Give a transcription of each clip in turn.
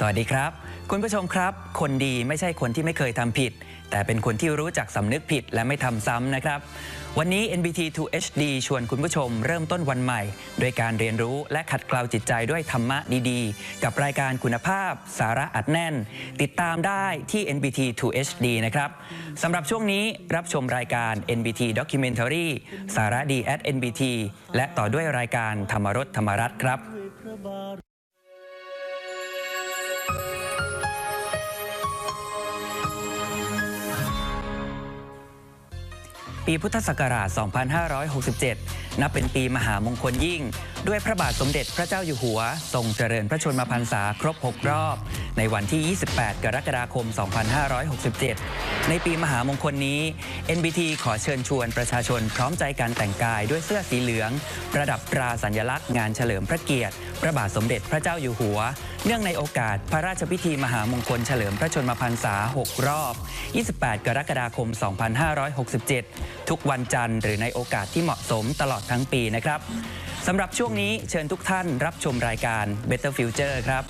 สวัสดีครับ คุณผู้ชมครับ คนดีไม่ใช่คนที่ไม่เคยทำผิด แต่เป็นคนที่รู้จักสำนึกผิดและไม่ทำซ้ำนะครับ วันนี้ NBT 2 HD ชวนคุณผู้ชมเริ่มต้นวันใหม่ โดยการเรียนรู้และขัดเกลาจิตใจด้วยธรรมะดีๆ กับรายการคุณภาพ สาระอัดแน่น ติดตามได้ที่ NBT 2 HD นะครับสำหรับช่วงนี้รับชมรายการ NBT Documentary สาระดี at NBT และต่อด้วยรายการธรรมรสธรรมรัตน์ครับ ปีพุทธศักราช 2567 นับเป็นปีมหามงคลยิ่ง ด้วยพระบาทสมเด็จพระเจ้าอยู่หัว ทรงเจริญพระชนมพรรษาครบ 6 รอบ ในวันที่ 28 กรกฎาคม 2567 ในปีมหามงคลนี้ NBT ขอเชิญชวนประชาชนพร้อมใจการแต่งกายด้วยเสื้อสีเหลือง ประดับตราสัญลักษณ์งานเฉลิมพระเกียรติ พระบาทสมเด็จพระเจ้าอยู่หัวเนื่องในโอกาสพระราชพิธีมหามงคลเฉลิมพระชนมพรรษา 6 รอบ 28 กรกฎาคม 2567 ทุกวันจันทร์หรือในโอกาสที่เหมาะสมตลอดทั้งปีนะครับสำหรับช่วงนี้เชิญทุกท่านรับชมรายการ Better Future ครับ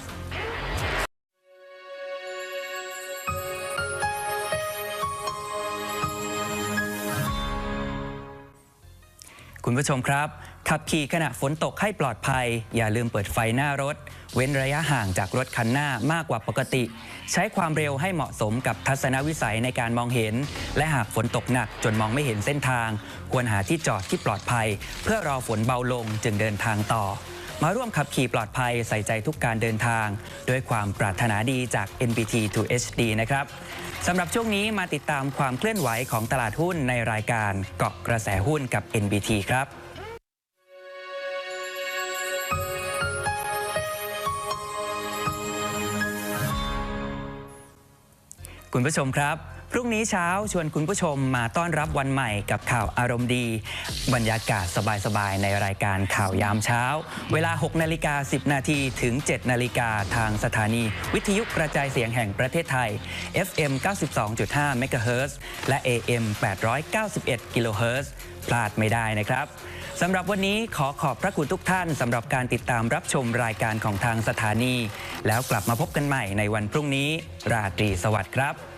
คุณผู้ชมครับ ขับขี่ขณะฝนตกให้ปลอดภัย อย่าลืมเปิดไฟหน้ารถ เว้นระยะห่างจากรถคันหน้ามากกว่าปกติ ใช้ความเร็วให้เหมาะสมกับทัศนวิสัยในการมองเห็น และหากฝนตกหนักจนมองไม่เห็นเส้นทาง ควรหาที่จอดที่ปลอดภัย เพื่อรอฝนเบาลงจึงเดินทางต่อ มาร่วมขับขี่ปลอดภัยใส่ใจทุกการเดินทาง ด้วยความปรารถนาดีจาก NBT to HD นะครับสำหรับช่วงนี้มาติดตามความเคลื่อนไหวของตลาดหุ้นในรายการเกาะกระแสหุ้นกับ NBT ครับคุณผู้ชมครับ รุ่งนี้เช้าชวนคุณผู้ชมมาต้อนรับวันใหม่กับข่าวอารมณ์ดี บรรยากาศสบายๆ ในรายการข่าวยามเช้า เวลา 6 นาฬิกา 10 นาทีถึง 7 นาฬิกาทางสถานี วิทยุกระจายเสียงแห่งประเทศไทย FM 92.5 MHz และ AM 891 kHz พลาดไม่ได้นะครับสำหรับวันนี้ขอขอบพระคุณทุกท่านสำหรับการติดตามรับชมรายการของทางสถานี แล้วกลับมาพบกันใหม่ในวันพรุ่งนี้ ราตรีสวัสดิ์ครับ